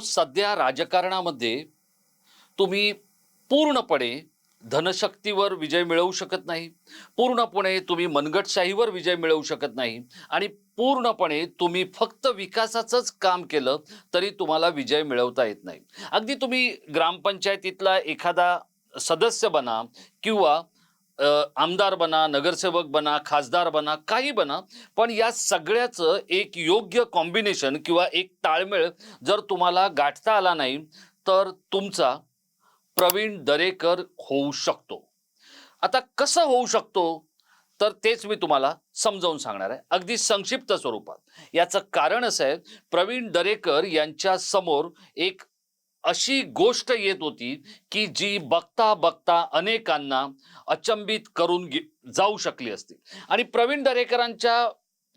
सध्या राजकारणामध्ये तुम्ही पूर्णपणे धनशक्तीवर विजय मिळवू शकत नाही. पूर्णपणे तुम्ही मनगटशाहीवर विजय मिळवू शकत नाही. आणि पूर्णपणे तुम्ही फक्त विकासाचंच काम केलं तरी तुम्हाला विजय मिळवता येत नाही. अगदी तुम्ही ग्रामपंचायतीतला एखादा सदस्य बना किंवा आमदार बना नगरसेवक बना खासदार बना काही बना पण या सगळ्याचं एक योग्य कॉम्बिनेशन किंवा एक ताळमेळ जर तुम्हाला गाठता आला नाही तर तुमचा प्रवीण दरेकर होऊ शकतो. आता कसं होऊ शकतो? तर तेच मी तुम्हाला समजावून सांगणार आहे. अगदी संक्षिप्त स्वरूपात. याचं कारण असं आहे प्रवीण दरेकर यांच्या समोर एक अशी गोष्ट येत होती की जी बघता बघता अनेकांना अचंबित करून जाऊ शकली असती. आणि प्रवीण दरेकरांच्या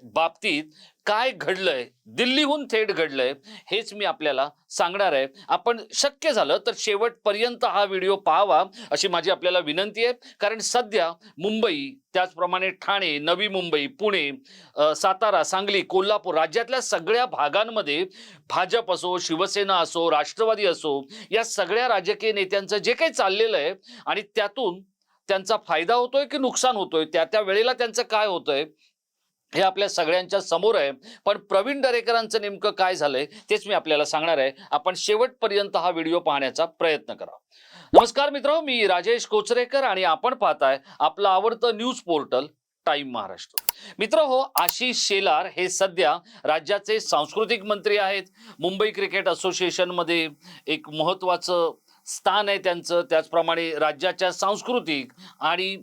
बाबतीत काय घडलंय? दिल्लीहून थेट घडलंय हेच मी आपल्याला सांगणार आहे. आपण शक्य झालं तर शेवटपर्यंत हा व्हिडिओ पाहावा अशी माझी आपल्याला विनंती आहे. कारण सध्या मुंबई त्याचप्रमाणे ठाणे नवी मुंबई पुणे सातारा सांगली कोल्हापूर राज्यातल्या सगळ्या भागांमध्ये भाजप असो शिवसेना असो राष्ट्रवादी असो या सगळ्या राजकीय नेत्यांचं जे काही चाललेलं आहे आणि त्यातून त्यांचा फायदा होतोय की नुकसान होतोय त्या त्या वेळेला त्यांचं काय होतंय हे आपल्या सगळ्यांच्या समोर आहे. पण प्रवीण दरेकरांचं नेमकं काय झालंय तेच मी आपल्याला सांगणार आहे. आपण शेवटपर्यंत हा व्हिडिओ पाहण्याचा प्रयत्न करा. नमस्कार मित्र मी राजेश कोचरेकर आणि आपण पाहताय आपलं आवडतं न्यूज पोर्टल टाइम महाराष्ट्र. मित्र हो आशिष शेलार हे सध्या राज्याचे सांस्कृतिक मंत्री आहेत. मुंबई क्रिकेट असोसिएशनमध्ये एक महत्त्वाचं स्थान आहे त्यांचं. त्याचप्रमाणे राज्याच्या सांस्कृतिक आणि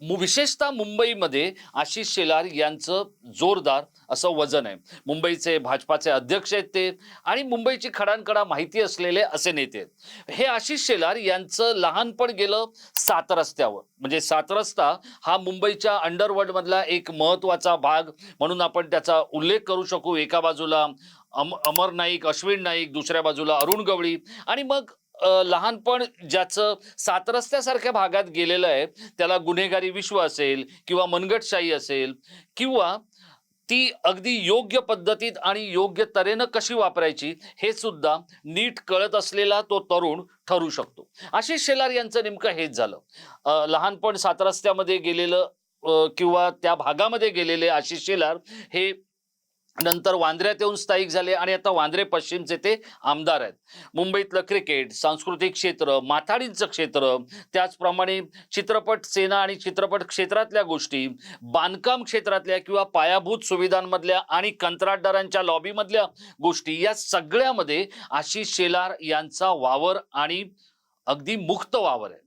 विशेषतः मुंबईमध्ये आशिष शेलार यांचं जोरदार असं वजन आहे. मुंबईचे भाजपाचे अध्यक्ष आहेत ते आणि मुंबईची खडानकडा माहिती असलेले असे नेते हे आशिष शेलार यांचं लहानपण गेलं सात रस्त्यावर. म्हणजे सात रस्ता हा मुंबईच्या अंडरवर्ल्डमधला एक महत्त्वाचा भाग म्हणून आपण त्याचा उल्लेख करू शकू. एका बाजूला अम अमर नाईक अश्विन नाईक दुसऱ्या बाजूला अरुण गवळी आणि मग लहानपण ज्याचं सात रस्त्यासारख्या भागात गेलेलं आहे त्याला गुन्हेगारी विश्व असेल किंवा मनगटशाही असेल किंवा ती अगदी योग्य पद्धतीत आणि योग्य तऱ्हेनं कशी वापरायची हे सुद्धा नीट कळत असलेला तो तरुण ठरू शकतो. आशिष शेलार यांचं नेमकं हेच झालं. लहानपण सात रस्त्यामध्ये गेलेलं किंवा त्या भागामध्ये गेलेले आशिष शेलार हे नंतर वांद्र्यात येऊन स्थायिक झाले आणि आता वांद्रे पश्चिमचे ते आमदार आहेत. मुंबईतलं क्रिकेट सांस्कृतिक क्षेत्र माथाडींचं क्षेत्र त्याचप्रमाणे चित्रपट सेना आणि चित्रपट क्षेत्रातल्या गोष्टी बांधकाम क्षेत्रातल्या किंवा पायाभूत सुविधांमधल्या आणि कंत्राटदारांच्या लॉबीमधल्या गोष्टी या सगळ्यामध्ये आशिष शेलार यांचा वावर आणि अगदी मुक्त वावर आहे.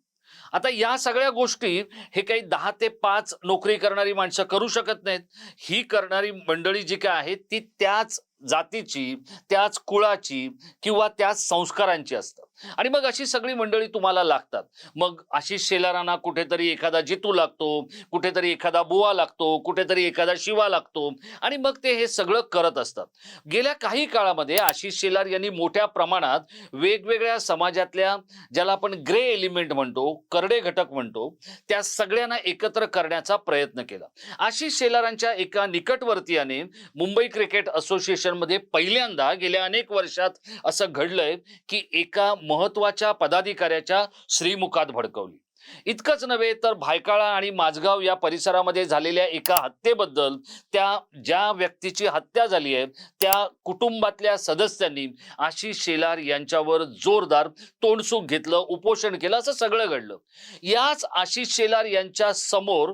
आता या सगळ्या गोष्टी हे काही दहा ते पाच नोकरी करणारी माणसं करू शकत नाहीत. ही करणारी मंडळी जी काय आहे ती त्याच जातीची त्याच कुळाची किंवा त्याच संस्कारांची असतात. आणि मग अशी सगळी मंडळी तुम्हाला लागतात. मग आशिष शेलारांना कुठेतरी एखादा जितू लागतो कुठेतरी एखादा बुवा लागतो कुठेतरी एखादा शिवा लागतो आणि मग ते हे सगळं करत असतात. गेल्या काही काळामध्ये आशिष शेलार यांनी मोठ्या प्रमाणात वेगवेगळ्या समाजातल्या ज्याला आपण ग्रे एलिमेंट म्हणतो करडे घटक म्हणतो त्या सगळ्यांना एकत्र करण्याचा प्रयत्न केला. आशिष शेलारांच्या एका निकटवर्तीयाने मुंबई क्रिकेट असोसिएशनमध्ये पहिल्यांदा गेल्या अनेक वर्षात असं घडलंय की एका महत्त्वाच्या पदाधिकाऱ्याच्या श्रीमुखात भडकवली. इतकंच नव्हे तर भायकाळा आणि माझगाव या परिसरामध्ये झालेल्या एका हत्येबद्दल त्या ज्या व्यक्तीची हत्या झाली आहे त्या कुटुंबातल्या सदस्यांनी आशिष शेलार यांच्यावर जोरदार तोंडसूक घेतलं उपोषण केलं असं सगळं घडलं. याच आशिष शेलार यांच्या समोर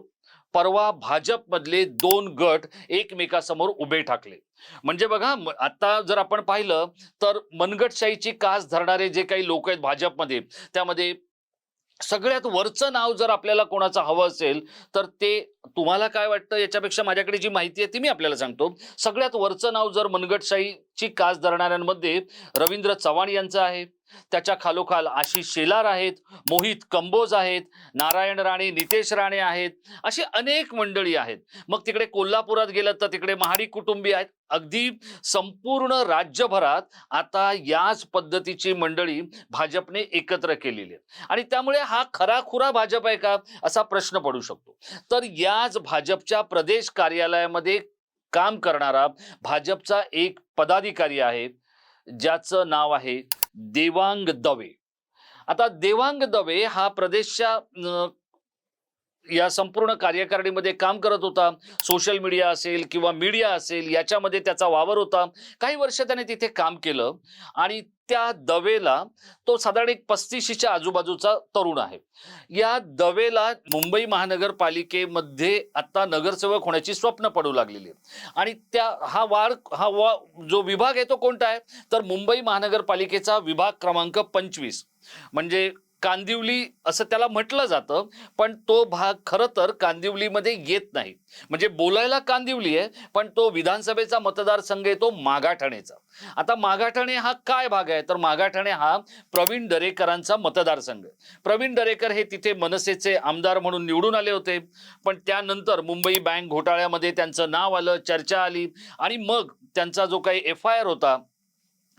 परवा भाजपमधले दोन गट एकमेकासमोर उभे ठाकले. म्हणजे बघा आता जर आपण पाहिलं तर मनगटशाहीची कास धरणारे जे काही लोक आहेत भाजपमध्ये त्यामध्ये सगळ्यात वरचं नाव जर आपल्याला कोणाचं हवं असेल तर ते तुम्हाला काय वाटतं? याच्यापेक्षा माझ्याकडे जी माहिती आहे ती मी आपल्याला सांगतो. सगळ्यात वरचं नाव जर मनगटशाहीची कास धरणाऱ्यांमध्ये रवींद्र चव्हाण यांचं आहे. त्याच्या खालोखाल आशिष शेलार आहेत मोहित कंबोज आहेत नारायण राणे नितेश राणे आहेत अशी अनेक मंडळी आहेत. मग तिकडे कोल्हापुरात गेलं तर तिकडे महाडी कुटुंबी आहेत. अगदी संपूर्ण राज्यभरात आता याच पद्धतीची मंडळी भाजपने एकत्र केलेली आहे आणि त्यामुळे हा खराखुरा भाजप आहे का? असा प्रश्न पडू शकतो. तर या आज भाजपच्या प्रदेश कार्यालयामध्ये काम करणारा भाजपचा एक पदाधिकारी आहे ज्याचं नाव आहे देवांग दवे. आता देवांग दवे हा प्रदेशच्या या संपूर्ण कार्यकारिणीमध्ये काम करत होता. सोशल मीडिया असेल किंवा मीडिया असेल याच्यामध्ये त्याचा वावर होता. काही वर्ष त्याने तिथे काम केलं आणि त्या दवेला तो साधारण एक पस्तीशीच्या आजूबाजूचा तरुण आहे. या दवेला मुंबई महानगरपालिकेमध्ये आता नगरसेवक होण्याची स्वप्न पडू लागलेली आहे. आणि त्या हा वार हा वा जो विभाग आहे तो कोणता आहे? तर मुंबई महानगरपालिकेचा विभाग क्रमांक पंचवीस. म्हणजे कांदिवली असं त्याला म्हटलं जातं पण तो भाग खरं तर कांदिवलीमध्ये येत नाही. म्हणजे बोलायला कांदिवली आहे पण तो विधानसभेचा मतदारसंघ आहे तो मागाठाणेचा. आता मागाठाणे हा काय भाग आहे? तर मागाठाणे हा प्रवीण दरेकरांचा मतदारसंघ आहे. प्रवीण दरेकर हे तिथे मनसेचे आमदार म्हणून निवडून आले होते पण त्यानंतर मुंबई बँक घोटाळ्यामध्ये त्यांचं नाव आलं चर्चा आली आणि मग त्यांचा जो काही एफ आय आर होता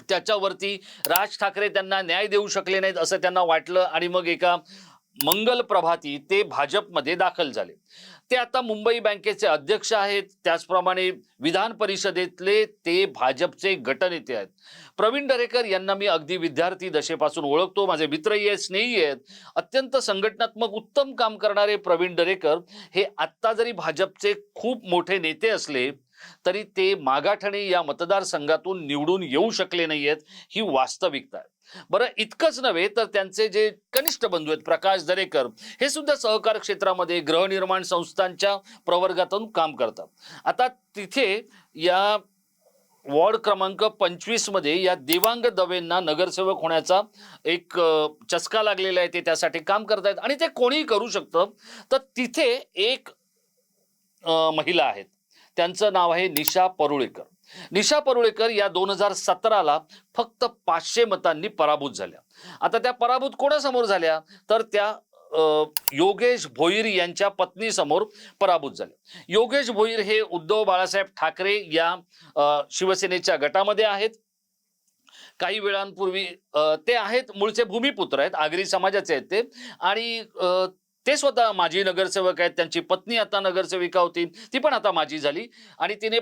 त्याच्यावरती राज ठाकरे त्यांना न्याय देऊ शकले नाहीत असं त्यांना वाटलं आणि मग एका मंगल प्रभाती ते भाजपमध्ये दाखल झाले. ते आता मुंबई बँकेचे अध्यक्ष आहेत. त्याचप्रमाणे विधान परिषदेतले ते भाजपचे गटनेते आहेत. प्रवीण दरेकर यांना मी अगदी विद्यार्थी दशेपासून ओळखतो. माझे मित्रही आहेत स्नेही आहेत. अत्यंत संघटनात्मक उत्तम काम करणारे प्रवीण दरेकर हे आत्ता जरी भाजपचे खूप मोठे नेते असले तरी ते मागाठणे या मतदारसंघातून निवडून येऊ शकले नाहीयेत ही वास्तविकता आहे. बरं इतकंच नव्हे तर त्यांचे जे कनिष्ठ बंधू आहेत प्रकाश दरेकर हे सुद्धा सहकार क्षेत्रामध्ये गृहनिर्माण संस्थांच्या प्रवर्गातून काम करतात. आता तिथे या वॉर्ड क्रमांक पंचवीसमध्ये या देवांग दवेंना नगरसेवक होण्याचा एक चस्का लागलेला आहे ते त्यासाठी काम करतायत. आणि ते कोणीही करू शकतं तर तिथे एक महिला आहेत. त्यांचं नाव आहे निशा परुळेकर. निशा परुळेकर या दोन हजार सतराला फक्त पाचशे मतांनी पराभूत झाल्या. आता त्या पराभूत कोणासमोर झाल्या? तर त्या योगेश भोईर यांच्या पत्नीसमोर पराभूत झाल्या. योगेश भोईर हे उद्धव बाळासाहेब ठाकरे या शिवसेनेच्या गटामध्ये आहेत. काही वेळांपूर्वी ते आहेत मूळचे भूमिपुत्र आहेत आगरी समाजाचे आहेत ते. आणि ते स्वतः माजी नगरसेवक आहेत त्यांची पत्नी आता नगरसेविका होती ती पण आता माजी झाली. आणि तिने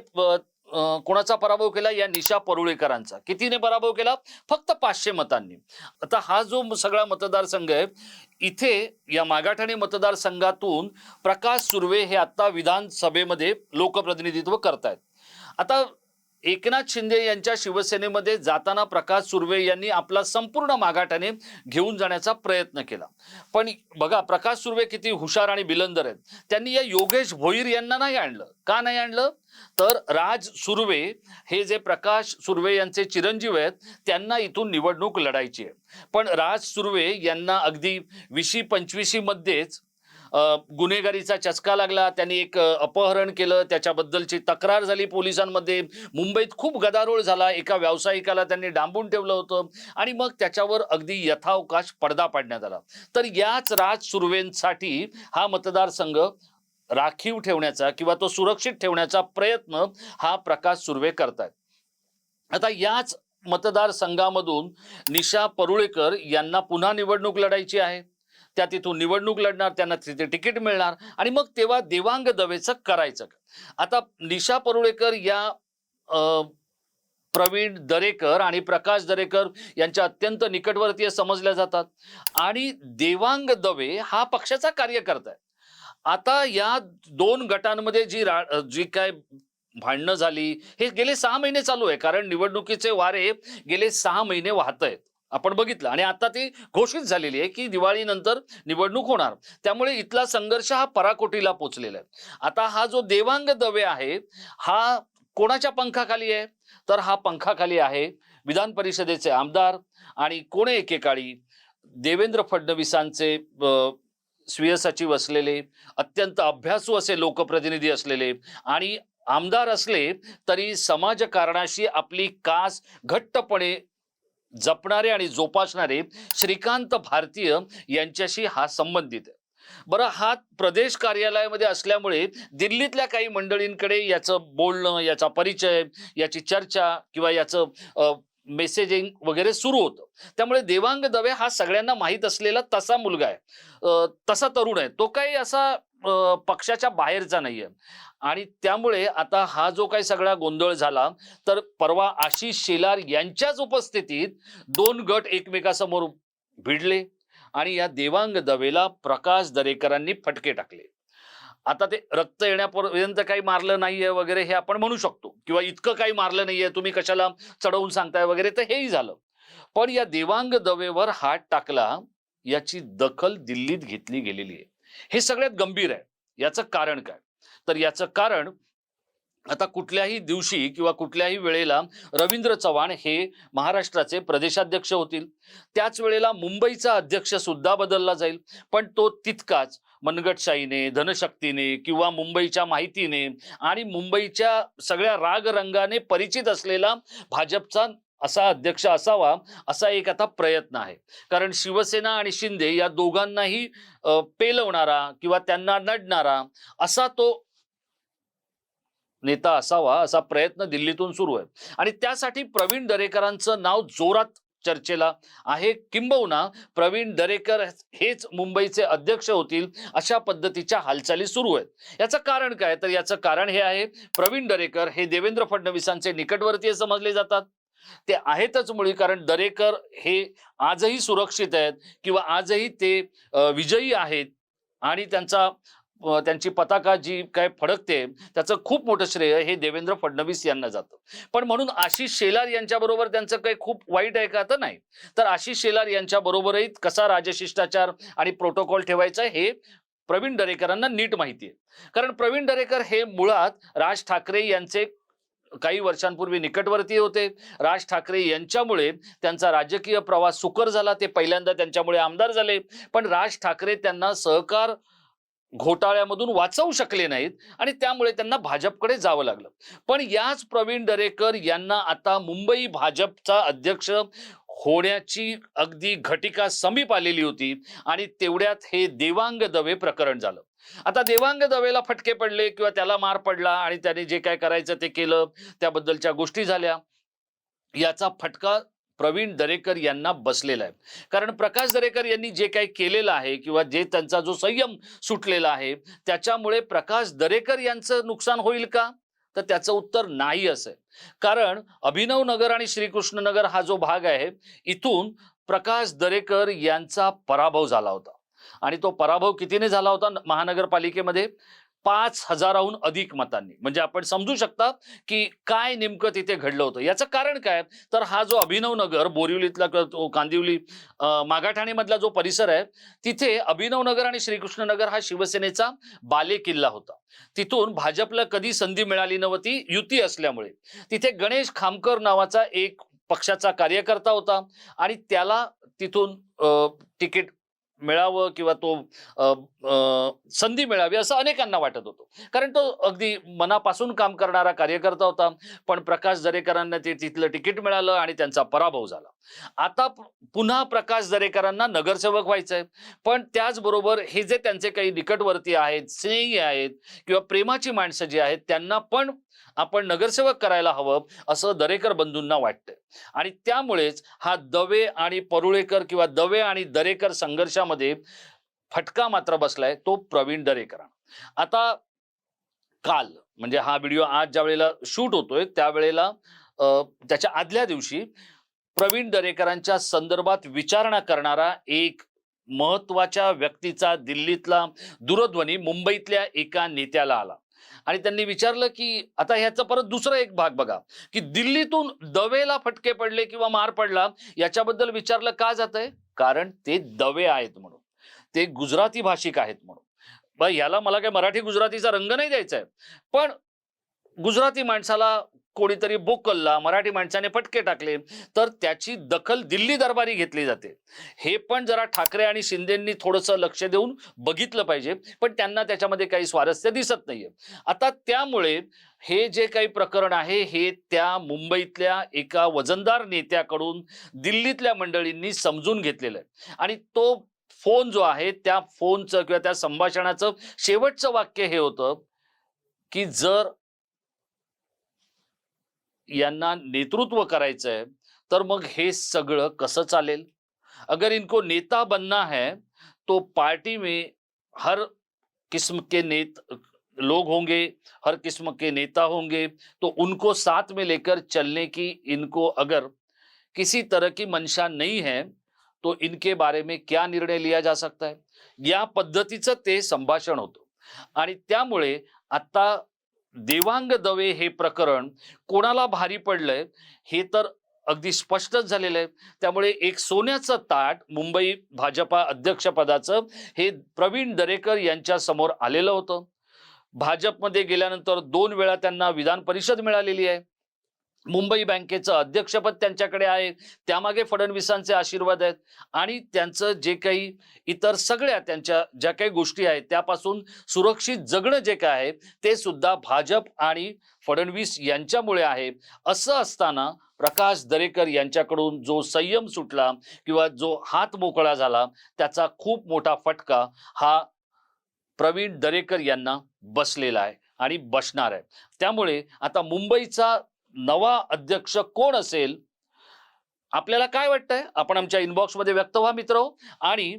कोणाचा पराभव केला? या निशा परुळेकरांचा. कितीने पराभव केला? फक्त पाचशे मतांनी. आता हा जो सगळा मतदारसंघ आहे इथे या मागाठाणे मतदारसंघातून प्रकाश सुर्वे हे आता विधानसभेमध्ये लोकप्रतिनिधित्व करतायत. आता एकनाथ शिंदे यांच्या शिवसेनेमध्ये जाताना प्रकाश सुर्वे यांनी आपला संपूर्ण मागाटाने घेऊन जाण्याचा प्रयत्न केला. पण बघा प्रकाश सुर्वे किती हुशार आणि बिलंदर आहेत. त्यांनी या योगेश भोईर यांना नाही आणलं. का नाही आणलं? तर राज सुर्वे हे जे प्रकाश सुर्वे यांचे चिरंजीव आहेत त्यांना इथून निवडणूक लढायची आहे. पण राज सुर्वे यांना अगदी विशी पंचवीशी मध्येच गुन्हेगारीचा चस्का लागला त्यांनी एक अपहरण केलं त्याच्याबद्दलची तक्रार झाली पोलिसांमध्ये. मुंबईत खूप गदारोळ झाला एका व्यावसायिकाला त्यांनी डांबून ठेवलं होतं आणि मग त्याच्यावर अगदी यथावकाश पडदा पाडण्यात आला. तर याच राज सुर्वेंसाठी हा मतदारसंघ राखीव ठेवण्याचा किंवा तो सुरक्षित ठेवण्याचा प्रयत्न हा प्रकाश सुर्वे करतायत. आता याच मतदारसंघामधून निशा परुळेकर यांना पुन्हा निवडणूक लढायची आहे. त्या तिथून निवडणूक लढणार त्यांना तिथे तिकीट मिळणार आणि मग तेव्हा देवांग दवेचं करायचं. आता निशा परुळेकर या प्रवीण दरेकर आणि प्रकाश दरेकर यांच्या अत्यंत निकटवर्तीय समजल्या जातात. आणि देवांग दवे हा पक्षाचा कार्यकर्ता आहे. आता या दोन गटांमध्ये जी रा जी काय भांडणं झाली हे गेले सहा महिने चालू आहे. कारण निवडणुकीचे वारे गेले सहा महिने वाहत आहेत. आपण बघितलं. आणि आता ती घोषित झालेली आहे की दिवाळीनंतर निवडणूक होणार. त्यामुळे इथला संघर्ष हा पराकोटीला पोचलेला आहे. आता हा जो देवांग दवे आहे हा कोणाच्या पंखाखाली आहे? तर हा पंखाखाली आहे विधान परिषदेचे आमदार आणि कोणे एकेकाळी? देवेंद्र फडणवीसांचे स्वीय सचिव असलेले अत्यंत अभ्यासू असे लोकप्रतिनिधी असलेले आणि आमदार असले तरी समाजकारणाशी आपली कास घट्टपणे जपणारे आणि जोपासणारे श्रीकांत भारतीय यांच्याशी हा संबंधित आहे. बरं हा प्रदेश कार्यालयामध्ये असल्यामुळे दिल्लीतल्या काही मंडळींकडे याचं बोलणं याचा परिचय याची चर्चा किंवा याचं मेसेजिंग वगैरे सुरू होतं. त्यामुळे देवांग दवे हा सगळ्यांना माहीत असलेला तसा मुलगा आहे. तसा तरुण आहे. तो काही असा पक्षाच्या बाहेरचा नाहीये. आणि त्यामुळे आता हा जो काही सगळा गोंधळ झाला तर परवा आशिष शेलार यांच्याच उपस्थितीत दोन गट एकमेकासमोर भिडले आणि या देवांग दवेला प्रकाश दरेकरांनी फटके टाकले. आता ते रक्त येण्यापर्यंत काही मारलं नाहीये वगैरे हे आपण म्हणू शकतो किंवा इतकं काही मारलं नाहीये तुम्ही कशाला चढवून सांगताय वगैरे तर हेही झालं. पण या देवांग दवेवर हात टाकला याची दखल दिल्लीत घेतली गेलेली आहे. हे सगळ्यात गंभीर आहे. याचं कारण काय? तर याचं कारण आता कुठल्याही दिवशी किंवा कुठल्याही वेळेला रवींद्र चव्हाण हे महाराष्ट्राचे प्रदेशाध्यक्ष होतील. त्याच वेळेला मुंबईचा अध्यक्ष सुद्धा बदलला जाईल. पण तो तितकाच मनगटशाहीने धनशक्तीने किंवा मुंबईच्या माहितीने आणि मुंबईच्या सगळ्या रागरंगाने परिचित असलेला भाजपचा असा अध्यक्ष असावा असा एक आता प्रयत्न आहे. कारण शिवसेना आणि शिंदे या दोघांनाही पेलवणारा किंवा त्यांना नडणारा असा तो नेता असावा असा प्रयत्न दिल्लीतून सुरू आहे. आणि त्यासाठी प्रवीण दरेकरांचं नाव जोरात चर्चेला आहे. किंबहुना प्रवीण दरेकर हेच मुंबईचे अध्यक्ष होतील अशा पद्धतीच्या हालचाली सुरू आहेत. याचं कारण काय? तर याचं कारण हे आहे प्रवीण दरेकर हे देवेंद्र फडणवीसांचे निकटवर्तीय समजले जातात. ते आहेतच मुळी कारण दरेकर हे आजही सुरक्षित आहेत किंवा आजही ते विजयी आहेत. आणि त्यांचा त्यांची पताका जी काय फडकते त्याचं खूप मोठं श्रेय हे देवेंद्र फडणवीस यांना जातं. पण म्हणून आशिष शेलार यांच्याबरोबर त्यांचं काही खूप वाईट आहे का तर नाही. तर आशिष शेलार यांच्याबरोबरही कसा राजशिष्टाचार आणि प्रोटोकॉल ठेवायचा हे प्रवीण दरेकरांना नीट माहिती आहे कारण प्रवीण दरेकर हे मुळात राज ठाकरे यांचे काही वर्षांपूर्वी निकटवर्ती होते. राज ठाकरे यांच्यामुळे त्यांचा राजकीय प्रवास सुकर झाला. ते पहिल्यांदा त्यांच्यामुळे आमदार झाले. पण राज ठाकरे त्यांना सहकार घोटाळ्यामधून वाचवू शकले नाहीत आणि त्यामुळे त्यांना भाजपकडे जावं लागलं. पण याच प्रवीण दरेकर यांना आता मुंबई भाजपचा अध्यक्ष होण्याची अगदी घटिका समीप आलेली होती आणि तेवढ्यात हे देवांग दवे प्रकरण झालं. आता देवांग दवेला फटके पडले किंवा त्याला मार पडला आणि त्याने जे काय करायचं ते केलं त्याबद्दलच्या गोष्टी झाल्या. याचा फटका प्रवीण दरेकर यांना बसलेला आहे. कारण प्रकाश दरेकर यांनी जे काही केलेलं आहे किंवा जे त्यांचा जो संयम सुटलेला आहे त्याच्यामुळे प्रकाश दरेकर यांचं नुकसान होईल का? तर त्याचं उत्तर नाही असं कारण अभिनव नगर आणि श्रीकृष्ण नगर हा जो भाग आहे इथून प्रकाश दरेकर यांचा पराभव झाला होता. आणि तो पराभव कितीने झाला होता? महानगरपालिकेमध्ये? पाच हजाराहून अधिक मतांनी. म्हणजे आपण समजू शकता की काय नेमकं तिथे घडलं होतं. याचं कारण काय? तर हा जो अभिनव नगर बोरिवलीतला कांदिवली मागाठाणेमधला जो परिसर आहे तिथे अभिनव नगर आणि श्रीकृष्ण नगर हा शिवसेनेचा बाले किल्ला होता. तिथून भाजपला कधी संधी मिळाली नव्हती युती असल्यामुळे. तिथे गणेश खामकर नावाचा एक पक्षाचा कार्यकर्ता होता आणि त्याला तिथून तिकीट मिळावं किंवा तो संधी मिळावी असं अनेकांना वाटत होतं. कारण तो अगदी मनापासून काम करणारा कार्यकर्ता होता. पण प्रकाश दरेकरांना ते तिथलं तिकीट मिळालं आणि त्यांचा पराभव झाला. आता पुन्हा प्रकाश दरेकरांना नगरसेवक व्हायचंय. पण त्याचबरोबर हे जे त्यांचे काही निकटवर्ती आहेत स्नेही आहेत किंवा प्रेमाची माणसं जी आहेत त्यांना पण आपण नगरसेवक करायला हवं असं दरेकर बंधूंना वाटतंय. आणि त्यामुळेच हा दवे आणि परुळेकर किंवा दवे आणि दरेकर संघर्षामध्ये फटका मात्र बसलाय तो प्रवीण दरेकरांना. आता काल म्हणजे हा व्हिडिओ आज ज्या वेळेला शूट होतोय त्यावेळेला त्याच्या आदल्या दिवशी प्रवीण दरेकरांच्या संदर्भात विचारणा करणारा एक महत्त्वाच्या व्यक्तीचा दिल्लीतला दूरध्वनी मुंबईतल्या एका नेत्याला आला. आणि त्यांनी विचारलं की आता ह्याचा परत दुसरा एक भाग बघा की दिल्लीतून दवेला फटके पडले किंवा मार पडला याच्याबद्दल विचारलं का जात आहे कारण ते दवे आहेत म्हणून. ते गुजराती भाषिक आहेत म्हणून. याला मला काय मराठी गुजरातीचा रंग नाही द्यायचा आहे पण गुजराती माणसाला कोणीतरी बोकलला मराठी माणसाने फटके टाकले तर त्याची दखल दिल्ली दरबारी घेतली जाते. हे पण जरा ठाकरे आणि शिंदेंनी थोडंसं लक्ष देऊन बघितलं पाहिजे पण त्यांना त्याच्यामध्ये काही स्वारस्य दिसत नाहीये. आता त्यामुळे हे जे काही प्रकरण आहे हे त्या मुंबईतल्या एका वजनदार नेत्याकडून दिल्लीतल्या मंडळींनी समजून घेतलेलं आहे. आणि तो फोन जो आहे त्या फोनचं किंवा त्या संभाषणाचं शेवटचं वाक्य हे होतं की जर यांना नेतृत्व करायचं आहे तर मग हे सगळं कसं चालेल? अगर इनको नेता बनना है तो पार्टी में हर किस्म के नेत, लोग होंगे, हर किस्म के नेता होंगे तो उनको साथ में लेकर चलने की इनको अगर किसी तरह की मंशा नहीं है तो इनके बारे में क्या निर्णय लिया जा सकता है? या पद्धतीचं ते संभाषण होतं. आणि त्यामुळे आता देवांग दवे हे प्रकरण कोणाला भारी पडलंय हे तर अगदी स्पष्टच झालेलं आहे. त्यामुळे एक सोन्याचं ताट मुंबई भाजपा अध्यक्षपदाचं हे प्रवीण दरेकर यांच्या समोर आलेलं होतं. भाजपमध्ये गेल्यानंतर दोन वेळा त्यांना विधान परिषद मिळालेली आहे. मुंबई बँकेचं अध्यक्षपद त्यांच्याकडे आहे. त्यामागे फडणवीसांचे आशीर्वाद आहेत. आणि त्यांचं जे काही इतर सगळ्या त्यांच्या ज्या काही गोष्टी आहेत त्यापासून सुरक्षित जगणं जे काय आहे ते सुद्धा भाजप आणि फडणवीस यांच्यामुळे आहे. असं असताना प्रकाश दरेकर यांच्याकडून जो संयम सुटला किंवा जो हात मोकळा झाला त्याचा खूप मोठा फटका हा प्रवीण दरेकर यांना बसलेला आहे आणि बसणार आहे. त्यामुळे आता मुंबईचा नवा अध्यक्ष कोण असेल? आपल्याला काय वाटतंय? आपण आमच्या इनबॉक्समध्ये व्यक्त व्हा मित्र. आणि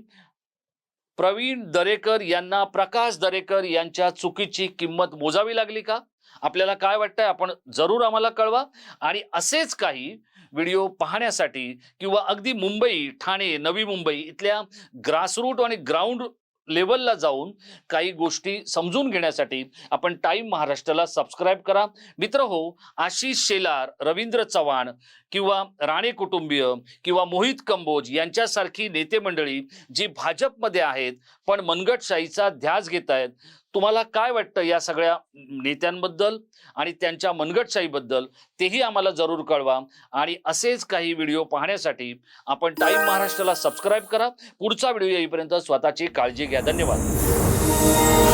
प्रवीण दरेकर यांना प्रकाश दरेकर यांच्या चुकीची किंमत मोजावी लागली का? आपल्याला काय वाटतंय? आपण जरूर आम्हाला कळवा. आणि असेच काही व्हिडिओ पाहण्यासाठी किंवा अगदी मुंबई ठाणे नवी मुंबई इथल्या ग्रासरूट आणि ग्राउंड लेवलला जाऊन काही गोष्टी समजून घेण्यासाठी आपण टाइम महाराष्ट्राला सबस्क्राईब करा. मित्र हो आशिष शेलार रवींद्र चव्हाण किंवा राणे कुटुंबीय किंवा मोहित कंबोज यांच्यासारखी नेते मंडळी जी भाजपमध्ये आहेत पण मनगटशाहीचा ध्यास घेत आहेत तुम्हाला काय वाटतं या सगळ्या नेत्यांबद्दल आणि त्यांच्या मनगटशाहीबद्दल? तेही आम्हाला जरूर कळवा. आणि असेच काही व्हिडिओ पाहण्यासाठी आपण टाइम महाराष्ट्राला सबस्क्राईब करा. पुढचा व्हिडिओ येईपर्यंत स्वतःची काळजी घ्या. धन्यवाद.